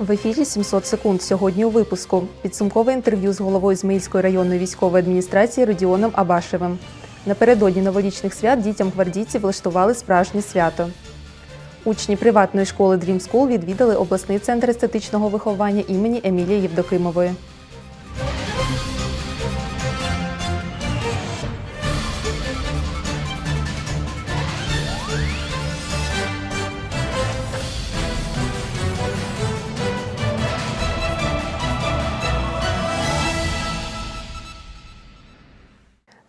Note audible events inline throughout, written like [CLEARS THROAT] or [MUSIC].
В ефірі 700 секунд сьогодні у випуску. Підсумкове інтерв'ю з головою Зміїльської районної військової адміністрації Родіоном Абашевим. Напередодні новорічних свят дітям гвардійців влаштували справжнє свято. Учні приватної школи Dream School відвідали обласний центр естетичного виховання імені Емілії Євдокимової.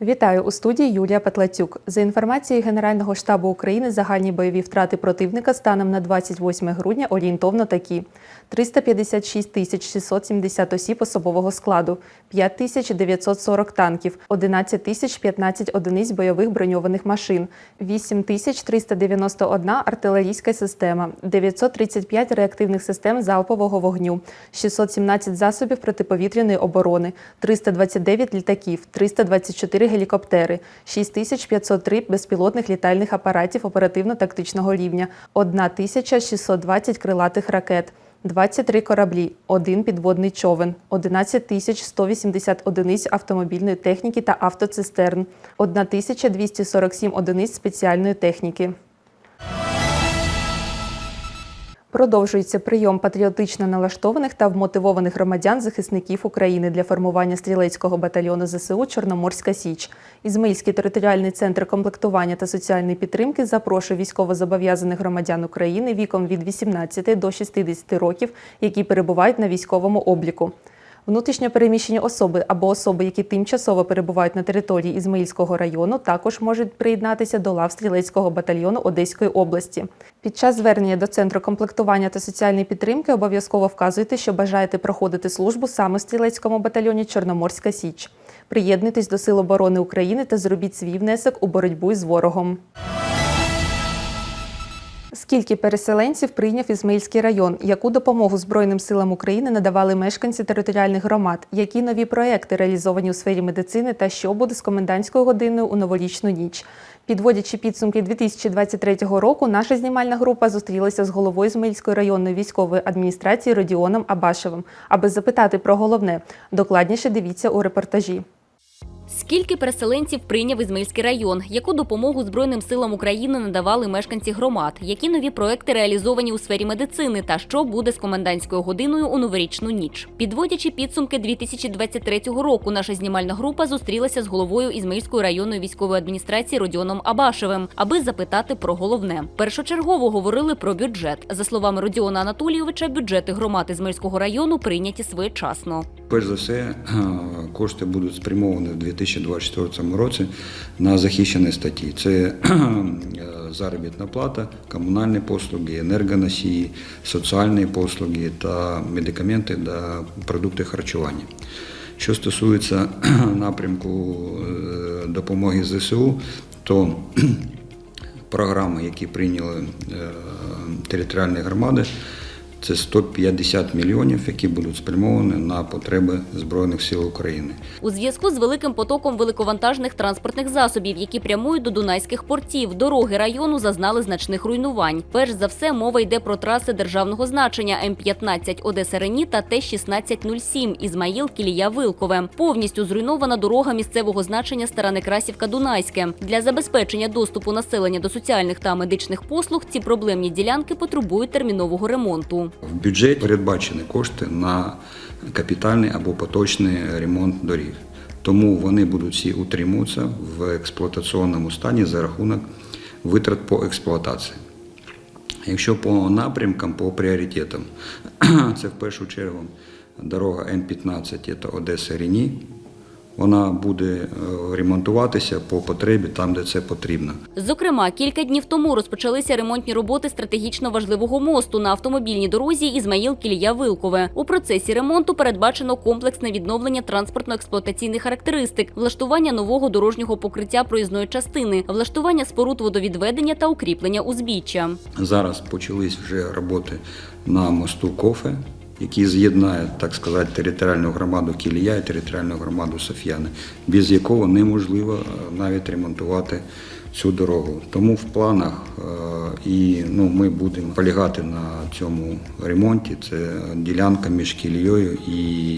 Вітаю у студії Юлія Петлацюк. За інформацією Генерального штабу України, загальні бойові втрати противника станом на 28 грудня орієнтовно такі: 356 тисяч 670 осіб особового складу, 5 тисяч 940 танків, 11 тисяч 15 одиниць бойових броньованих машин, 8 тисяч 391 артилерійська система, 935 реактивних систем залпового вогню, 617 засобів протиповітряної оборони, 329 літаків, 324 гелікоптери, 6503 безпілотних літальних апаратів оперативно-тактичного рівня, 1620 крилатих ракет. 23 кораблі, один підводний човен, 11 тисяч 180 одиниць автомобільної техніки та автоцистерн, 1247 одиниць спеціальної техніки. Продовжується прийом патріотично налаштованих та вмотивованих громадян захисників України для формування стрілецького батальйону ЗСУ Чорноморська Січ. Ізмаїльський територіальний центр комплектування та соціальної підтримки запрошує військовозобов'язаних громадян України віком від 18 до 60 років, які перебувають на військовому обліку. Внутрішньо переміщені особи або особи, які тимчасово перебувають на території Ізмаїльського району, також можуть приєднатися до лав стрілецького батальйону Одеської області. Під час звернення до центру комплектування та соціальної підтримки обов'язково вказуйте, що бажаєте проходити службу саме в стрілецькому батальйоні Чорноморська Січ. Приєднуйтесь до Сил оборони України та зробіть свій внесок у боротьбу із ворогом. Скільки переселенців прийняв Ізмаїльський район? Яку допомогу Збройним силам України надавали мешканці територіальних громад? Які нові проекти реалізовані у сфері медицини та що буде з комендантською годиною у новорічну ніч? Підводячи підсумки 2023 року, наша знімальна група зустрілася з головою Ізмаїльської районної військової адміністрації Родіоном Абашевим, аби запитати про головне. Докладніше дивіться у репортажі. Скільки переселенців прийняв Ізмаїльський район? Яку допомогу Збройним силам України надавали мешканці громад? Які нові проекти реалізовані у сфері медицини? Та що буде з комендантською годиною у новорічну ніч? Підводячи підсумки 2023 року, наша знімальна група зустрілася з головою Ізмаїльської районної військової адміністрації Родіоном Абашевим, аби запитати про головне. Першочергово говорили про бюджет. За словами Родіона Анатолійовича, бюджети громад Ізмаїльського району прийняті своєчасно. Перш за все, кошти будуть спрямовані в 2024 році на захищені статті. Це е, заробітна плата, комунальні послуги, енергоносії, соціальні послуги та медикаменти та продукти харчування. Що стосується напрямку е, допомоги ЗСУ, то програми, які прийняли територіальні громади, це 150 мільйонів, які будуть спрямовані на потреби Збройних сил України. У зв'язку з великим потоком великовантажних транспортних засобів, які прямують до дунайських портів, дороги району зазнали значних руйнувань. Перш за все, мова йде про траси державного значення М-15 Одеса Рені та Т-1607 Ізмаїл Кілія Вилкове. Повністю зруйнована дорога місцевого значення Стара Некрасівка Дунайське. Для забезпечення доступу населення до соціальних та медичних послуг ці проблемні ділянки потребують термінового ремонту. В бюджеті передбачені кошти на капітальний або поточний ремонт доріг. Тому вони будуть всі утримуватися в експлуатаційному стані за рахунок витрат по експлуатації. Якщо по напрямкам, по пріоритетам, [CLEARS THROAT] це в першу чергу дорога М15 це Одеса Рені. Вона буде е, ремонтуватися по потребі там, де це потрібно. Зокрема, кілька днів тому розпочалися ремонтні роботи стратегічно важливого мосту на автомобільній дорозі Ізмаїл Кілія Вилкове. У процесі ремонту передбачено комплексне відновлення транспортно-експлуатаційних характеристик, влаштування нового дорожнього покриття проїзної частини, влаштування споруд водовідведення та укріплення узбіччя. Зараз почались вже роботи на мосту Кофе, який з'єднає, так сказати, територіальну громаду Кілія і територіальну громаду Соф'яни, без якого неможливо е, навіть ремонтувати цю дорогу. Тому в планах е, і ну, ми будемо полягати на цьому ремонті. Це ділянка між Кілією і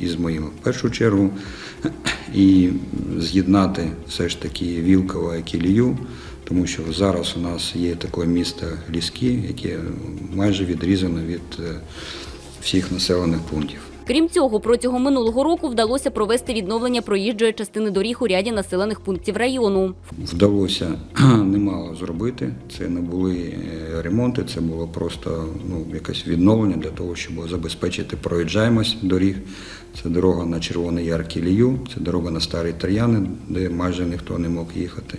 Ізмаїлом. В першу чергу [CLEARS THROAT] і з'єднати все ж таки Вілково і Кілію, тому що зараз у нас є таке місто Ліски, яке майже відрізано від е, всіх населених пунктів. Крім цього, протягом минулого року вдалося провести відновлення проїжджої частини доріг у ряді населених пунктів району. Вдалося [CLEARS THROAT] немало зробити. Це не були е, ремонти, це було просто ну, якесь відновлення для того, щоб забезпечити проїжджаємость доріг. Це дорога на Червоний Яр Кілію, це дорога на Старі Тар'яни, де майже ніхто не мог їхати.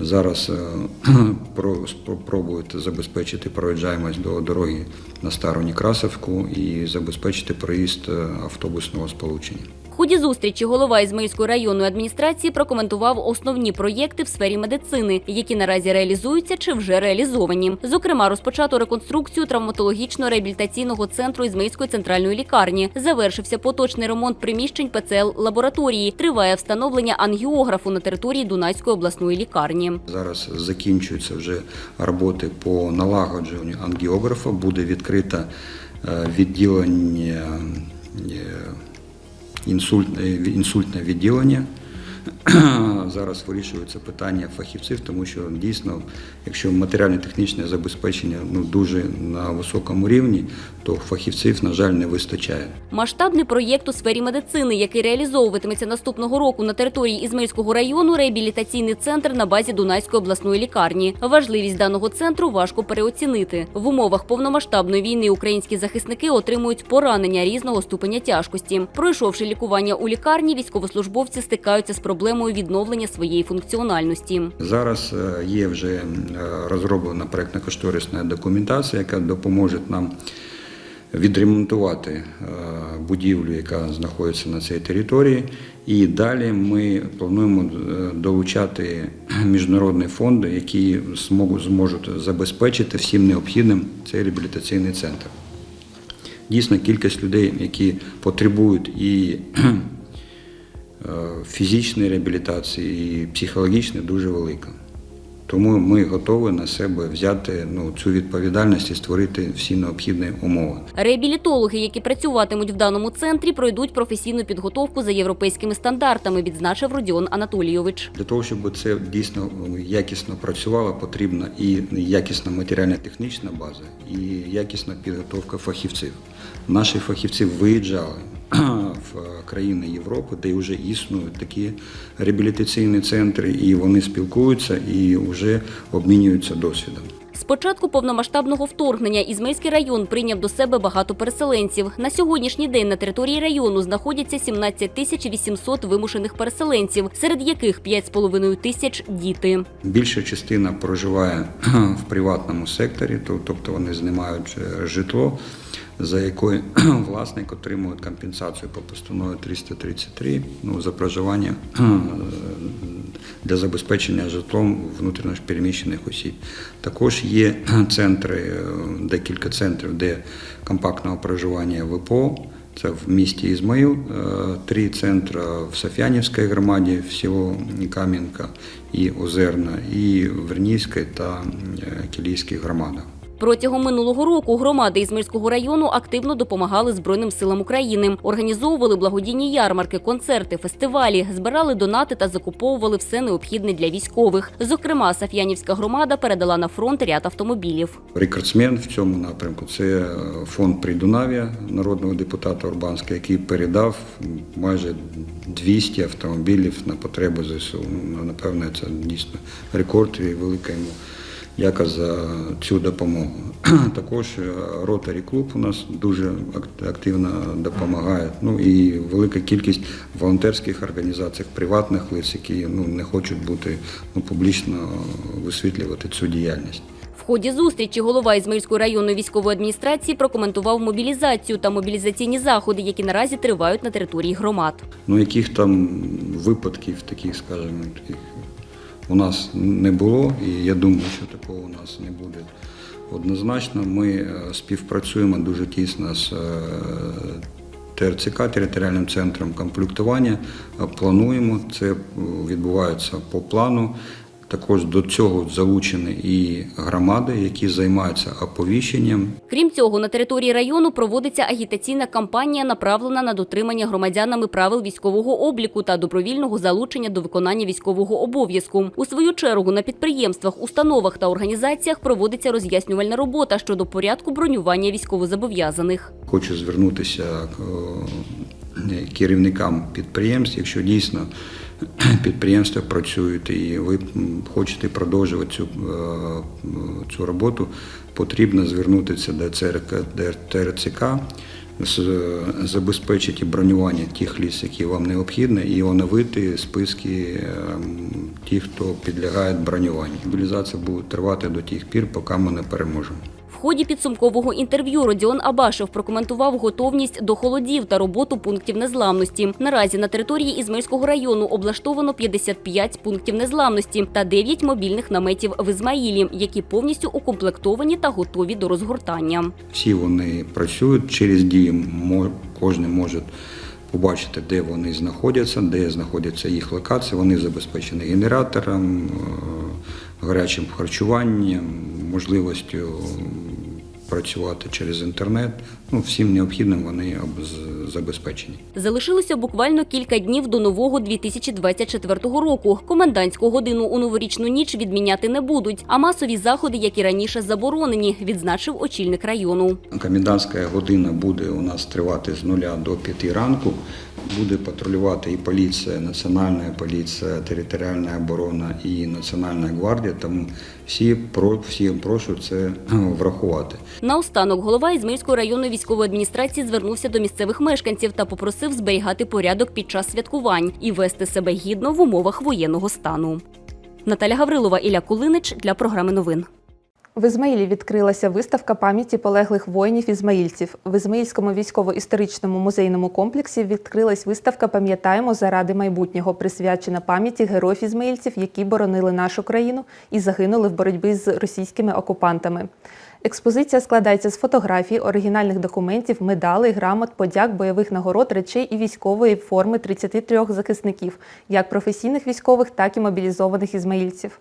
Зараз е, [CLEARS THROAT] спробують забезпечити проїжджаємость до дороги на Стару Некрасовку і забезпечити проїзд е, автобусного сполучення. В ході зустрічі голова Ізмаїльської районної адміністрації прокоментував основні проєкти в сфері медицини, які наразі реалізуються чи вже реалізовані. Зокрема, розпочато реконструкцію травматологічно-реабілітаційного центру Ізмаїльської центральної лікарні. Завершився поточний ремонт приміщень ПЦЛ лабораторії. Триває встановлення ангіографу на території Дунайської обласної лікарні. Зараз закінчуються вже роботи по налагодженню ангіографа. Буде відкрите е, відділення е, інсультне, інсультне відділення. [CLEARS THROAT] Зараз вирішується питання фахівців, тому що дійсно, якщо матеріально-технічне забезпечення ну, дуже на високому рівні, то фахівців, на жаль, не вистачає. Масштабний проєкт у сфері медицини, який реалізовуватиметься наступного року на території Ізмаїльського району, реабілітаційний центр на базі Дунайської обласної лікарні. Важливість даного центру важко переоцінити. В умовах повномасштабної війни українські захисники отримують поранення різного ступеня тяжкості. Пройшовши лікування у лікарні, військовослужбовці стикаються з проблемою відновлення своєї функціональності. Зараз е, є вже е, розроблена проєктно-кошторисна документація, яка допоможе нам відремонтувати е, будівлю, яка знаходиться на цій території. І далі ми плануємо долучати міжнародні фонди, які зможуть, забезпечити всім необхідним цей реабілітаційний центр. Дійсно, кількість людей, які потребують і фізичної реабілітації, і психологічної, дуже велика. Тому ми готові на себе взяти ну, цю відповідальність і створити всі необхідні умови. Реабілітологи, які працюватимуть в даному центрі, пройдуть професійну підготовку за європейськими стандартами, відзначив Родіон Анатолійович. Для того, щоб це дійсно якісно працювало, потрібна і якісна матеріально-технічна база, і якісна підготовка фахівців. Наші фахівці виїжджали в країни Європи, де вже існують такі реабілітаційні центри, і вони спілкуються і вже обмінюються досвідом. З початку повномасштабного вторгнення Ізмаїльський район прийняв до себе багато переселенців. На сьогоднішній день на території району знаходяться 17 тисяч 800 вимушених переселенців, серед яких 5,5 тисяч – діти. Більша частина проживає [CLEARS THROAT] в приватному секторі, то- тобто вони знімають е, житло, за якою [CLEARS THROAT] власник отримує компенсацію по постанові 333 ну, за проживання [CLEARS THROAT] для забезпечення житлом внутрішньопереміщених осіб. Також є [CLEARS THROAT] центри, е, декілька центрів, де компактного проживання ВПО. Це в місті Ізмаїл, е, три центри в Софіанівській громаді, в село Кам'янка і Озерна, і в Вернійській та е, Кілійській громадах. Протягом минулого року громади Ізмаїльського району активно допомагали Збройним силам України, організовували благодійні ярмарки, концерти, фестивалі, збирали донати та закуповували все необхідне для військових. Зокрема, Саф'янівська громада передала на фронт ряд автомобілів. Рекордсмен в цьому напрямку це е, фонд Придунав'я народного депутата Урбанська, який передав майже 200 автомобілів на потреби ЗСУ. Ну, напевне, це дійсно рекорд і велика йому дяка за цю допомогу. [CLEARS THROAT] Також е, Rotary клуб у нас дуже активно допомагає. Ну і велика кількість волонтерських організацій, приватних лиць, які ну, не хочуть бути ну, публічно висвітлювати цю діяльність. В ході зустрічі голова Ізмаїльської районної військової адміністрації прокоментував мобілізацію та мобілізаційні заходи, які наразі тривають на території громад. Ну, яких там випадків, таких, скажімо, таких у нас не було, і я думаю, що такого у нас не буде однозначно. Ми е, співпрацюємо дуже тісно з е, ТРЦК, територіальним центром комплектування. Е, Плануємо, це відбувається по плану. Також до цього залучені і громади, які займаються оповіщенням Крім цього, на території району проводиться агітаційна кампанія, направлена на дотримання громадянами правил військового обліку та добровільного залучення до виконання військового обов'язку. У свою чергу на підприємствах, установах та організаціях проводиться роз'яснювальна робота щодо порядку бронювання військовозобов'язаних. Хочу звернутися е, керівникам підприємств, якщо дійсно підприємства працюють і ви хочете продовжувати цю, е, цю роботу, потрібно звернутися до ЦРК, ТРЦК, забезпечити бронювання тих ліс, які вам необхідні, і оновити списки е, тих, хто підлягає бронюванню. Мобілізація буде тривати до тих пір, поки ми не переможемо. Ході підсумкового інтерв'ю Родіон Абашев прокоментував готовність до холодів та роботу пунктів незламності. Наразі на території Ізмаїльського району облаштовано 55 пунктів незламності та 9 мобільних наметів в Ізмаїлі, які повністю укомплектовані та готові до розгортання. Всі вони працюють через дії. Кожен може побачити, де вони знаходяться, де знаходяться їх локації. Вони забезпечені генератором, е, гарячим харчуванням, можливістю працювати через інтернет. Ну, всім необхідним вони об- забезпечені. Залишилося буквально кілька днів до нового 2024 року. Комендантську годину у новорічну ніч відміняти не будуть, а масові заходи, як і раніше, заборонені, відзначив очільник району. Комендантська година буде у нас тривати з нуля до п'яти ранку. Буде патрулювати і поліція, національна поліція, територіальна оборона і Національна гвардія. Тому всі про всі прошу це врахувати. Наостанок голова Ізмаїльської районної військової адміністрації звернувся до місцевих мешканців та попросив зберігати порядок під час святкувань і вести себе гідно в умовах воєнного стану. Наталя Гаврилова, Ілля Кулинич для програми новин. В Ізмаїлі відкрилася виставка пам'яті полеглих воїнів ізмаїльців. В Ізмаїльському військово-історичному музейному комплексі відкрилась виставка Пам'ятаємо заради майбутнього, присвячена пам'яті героїв ізмаїльців, які боронили нашу країну і загинули в боротьбі з російськими окупантами. Експозиція складається з фотографій, оригінальних документів, медалей, грамот, подяк, бойових нагород, речей і військової форми 33 захисників, як професійних військових, так і мобілізованих ізмаїльців.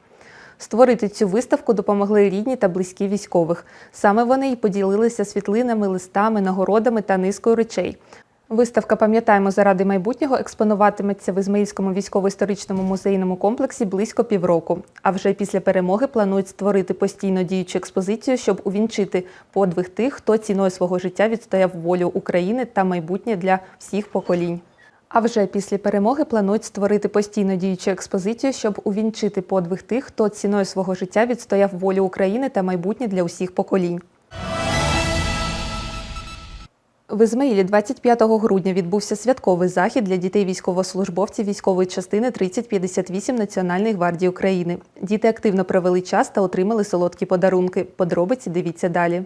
Створити цю виставку допомогли рідні та близькі військових. Саме вони й поділилися світлинами, листами, нагородами та низкою речей. Виставка Пам'ятаємо заради майбутнього експонуватиметься в Ізмаїльському військово-історичному музейному комплексі близько півроку. А вже після перемоги планують створити постійно діючу експозицію, щоб увінчити подвиг тих, хто ціною свого життя відстояв волю України та майбутнє для всіх поколінь. А вже після перемоги планують створити постійно діючу експозицію, щоб увінчити подвиг тих, хто ціною свого життя відстояв волю України та майбутнє для усіх поколінь. В Ізмаїлі 25 грудня відбувся святковий захід для дітей військовослужбовців військової частини 3058 Національної гвардії України. Діти активно провели час та отримали солодкі подарунки. Подробиці дивіться далі.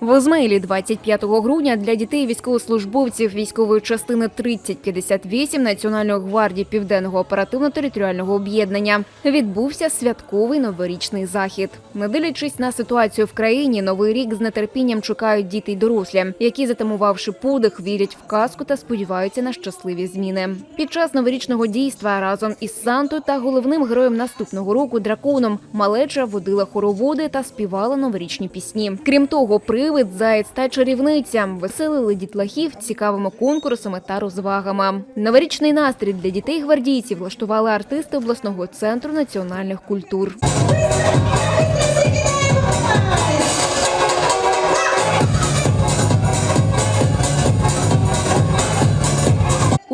В Ізмаїлі 25 грудня для дітей військовослужбовців військової частини 3058 Національної гвардії Південного оперативно-територіального об'єднання відбувся святковий новорічний захід. Не дивлячись на ситуацію в країні, новий рік з нетерпінням чекають діти й дорослі, які, затамувавши подих, вірять в казку та сподіваються на щасливі зміни. Під час новорічного дійства разом із Сантою та головним героєм наступного року драконом малеча водила хороводи та співала новорічні пісні. Крім того, привид, заєць та чарівниця веселили дітлахів цікавими конкурсами та розвагами. Новорічний настрій для дітей гвардійців влаштували артисти обласного центру національних культур.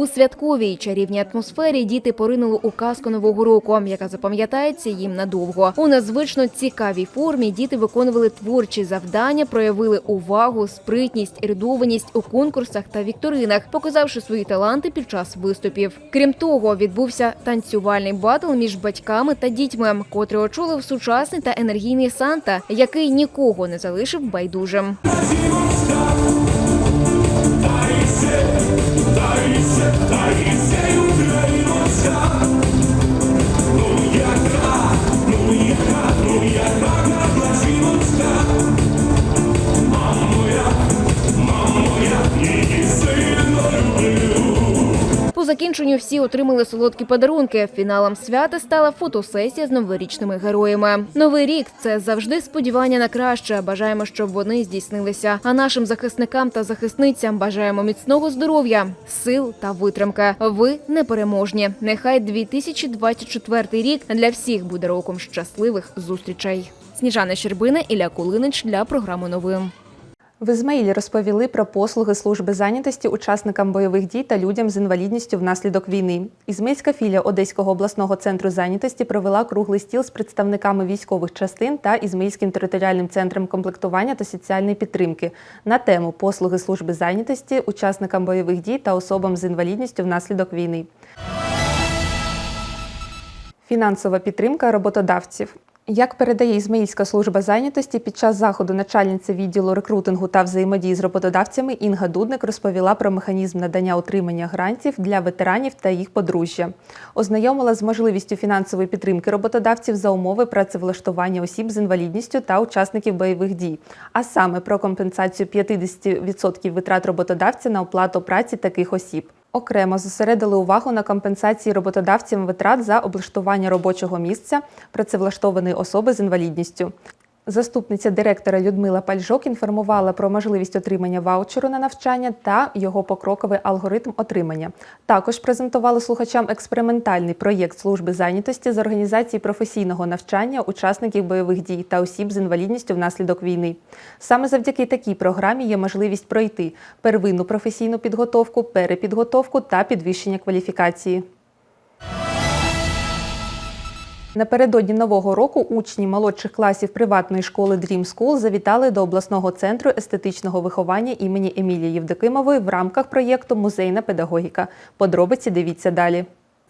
У святковій чарівній атмосфері діти поринули у казку нового року, яка запам'ятається їм надовго. У незвично цікавій формі діти виконували творчі завдання, проявили увагу, спритність, ерудованість у конкурсах та вікторинах, показавши свої таланти під час виступів. Крім того, відбувся танцювальний батл між батьками та дітьми, котрий очолив сучасний та енергійний Санта, який нікого не залишив байдужим. Закінченню всі отримали солодкі подарунки. Фіналом свята стала фотосесія з новорічними героями. Новий рік це завжди сподівання на краще. Бажаємо, щоб вони здійснилися. А нашим захисникам та захисницям бажаємо міцного здоров'я, сил та витримки. Ви непереможні. Нехай 2024 рік для всіх буде роком щасливих зустрічей. Сніжана Щербина, Ілля Кулинич для програми новин. В Ізмаїлі розповіли про послуги служби зайнятості учасникам бойових дій та людям з інвалідністю внаслідок війни. Ізмаїльська філія Одеського обласного центру зайнятості провела круглий стіл з представниками військових частин та Ізмаїльським територіальним центром комплектування та соціальної підтримки на тему послуги служби зайнятості учасникам бойових дій та особам з інвалідністю внаслідок війни. Фінансова підтримка роботодавців. Як передає Ізмаїльська служба зайнятості, під час заходу начальниця відділу рекрутингу та взаємодії з роботодавцями Інга Дудник розповіла про механізм надання отримання грантів для ветеранів та їх подружжя. Ознайомила з можливістю фінансової підтримки роботодавців за умови працевлаштування осіб з інвалідністю та учасників бойових дій, а саме про компенсацію 50% витрат роботодавця на оплату праці таких осіб. Окремо зосередили увагу на компенсації роботодавцям витрат за облаштування робочого місця працевлаштованої особи з інвалідністю. Заступниця директора Людмила Пальжок інформувала про можливість отримання ваучеру на навчання та його покроковий алгоритм отримання. Також презентували слухачам експериментальний проєкт служби зайнятості з організації професійного навчання учасників бойових дій та осіб з інвалідністю внаслідок війни. Саме завдяки такій програмі є можливість пройти первинну професійну підготовку, перепідготовку та підвищення кваліфікації. Напередодні нового року учні молодших класів приватної школи Dream School завітали до обласного центру естетичного виховання імені Емілії Євдокимової в рамках проєкту Музейна педагогіка. Подробиці дивіться далі.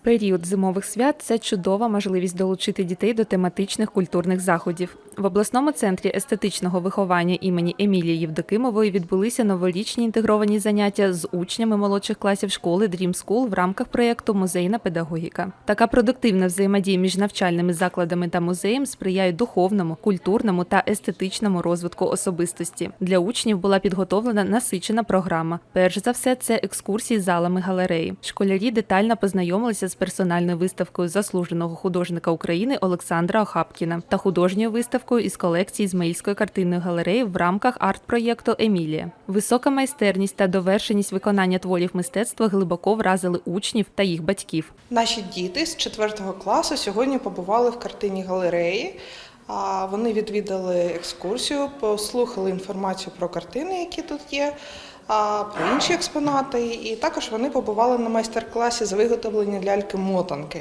Період зимових свят це чудова можливість долучити дітей до тематичних культурних заходів. В обласному центрі естетичного виховання імені Емілії Євдокимової відбулися новорічні інтегровані заняття з учнями молодших класів школи Dream School в рамках проєкту Музейна педагогіка. Така продуктивна взаємодія між навчальними закладами та музеєм сприяє духовному, культурному та естетичному розвитку особистості. Для учнів була підготовлена насичена програма. Перш за все, це екскурсії залами галереї. Школярі детально познайомилися з персональною виставкою заслуженого художника України Олександра Охапкіна та художньою виставкою із колекції Ізмаїльської картинної галереї в рамках арт-проєкту Емілія. Висока майстерність та довершеність виконання творів мистецтва глибоко вразили учнів та їх батьків. Наші діти з 4 класу сьогодні побували в картині галереї. А, Вони відвідали екскурсію, послухали інформацію про картини, які тут є, про інші експонати. І також вони побували на майстер-класі з виготовлення ляльки-мотанки.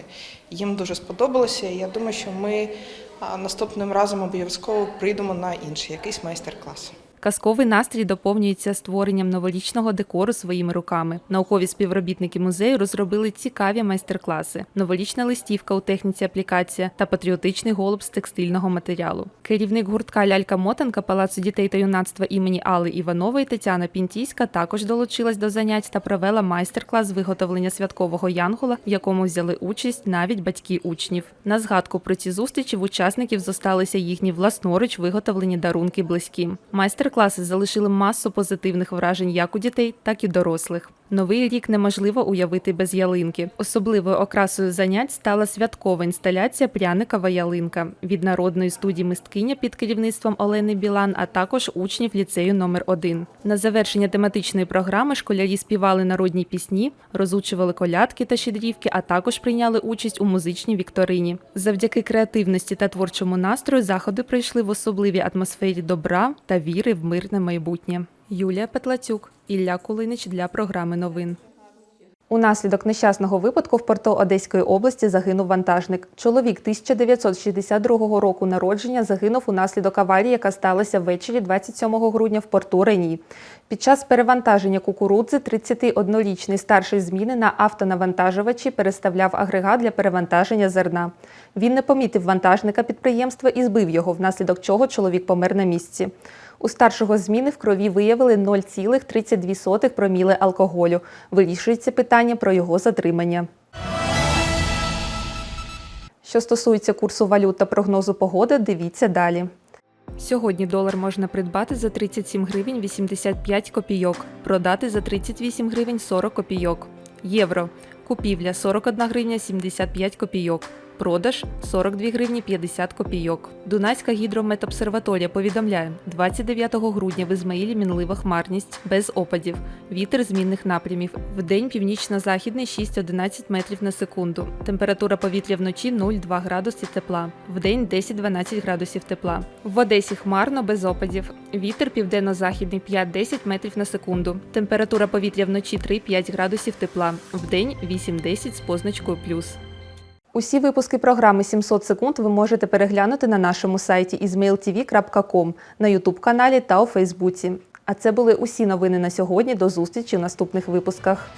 Їм дуже сподобалося. Я думаю, що ми наступним разом обов'язково прийдемо на інший якийсь майстер-клас. Казковий настрій доповнюється створенням новорічного декору своїми руками. Наукові співробітники музею розробили цікаві майстер-класи: новорічна листівка у техніці аплікація та патріотичний голуб з текстильного матеріалу. Керівник гуртка Лялька Мотанка Палацу дітей та юнацтва імені Алли Іванової Тетяна Пінтійська також долучилась до занять та провела майстер-клас з виготовлення святкового янгола, в якому взяли участь навіть батьки учнів. На згадку про ці зустрічі в учасників зосталися їхні власноруч виготовлені дарунки близьким. Майстер-класи залишили масу позитивних вражень як у дітей, так і дорослих. Новий рік неможливо уявити без ялинки. Особливою окрасою занять стала святкова інсталяція Пряникова ялинка від народної студії мисткиня під керівництвом Олени Білан, а також учнів ліцею номер 1 На завершення тематичної програми школярі співали народні пісні, розучували колядки та щедрівки, а також прийняли участь у музичній вікторині. Завдяки креативності та творчому настрою заходи пройшли в особливій атмосфері добра та віри в мирне майбутнє. Юлія Петлацюк, Ілля Кулинич для програми новин. Унаслідок нещасного випадку в порту Одеської області загинув вантажник. Чоловік 1962 року народження загинув унаслідок аварії, яка сталася ввечері 27 грудня в порту Рені. Під час перевантаження кукурудзи 31-річний старший зміни на автонавантажувачі переставляв агрегат для перевантаження зерна. Він не помітив вантажника підприємства і збив його, внаслідок чого чоловік помер на місці. У старшого зміни в крові виявили 0,32 проміли алкоголю. Вирішується питання про його затримання. Що стосується курсу валют та прогнозу погоди, дивіться далі. Сьогодні долар можна придбати за 37 гривень 85 копійок, продати за 38 гривень 40 копійок. Євро. Купівля 41 гривня 75 копійок. Продаж 42 гривні 50 копійок. Дунайська гідрометобсерваторія повідомляє, 29 грудня в Ізмаїлі мінлива хмарність без опадів. Вітер змінних напрямів. Вдень північно-західний 6-11 метрів на секунду. Температура повітря вночі 0,2 градуси тепла. Вдень 10-12 градусів тепла. В Одесі хмарно без опадів. Вітер південно-західний 5-10 метрів на секунду. Температура повітря вночі 3-5 градусів тепла. Вдень 8-10 з позначкою плюс. Усі випуски програми 700 секунд ви можете переглянути на нашому сайті izmailtv.com, на Ютуб каналі та у Фейсбуці. А це були усі новини на сьогодні. До зустрічі в наступних випусках.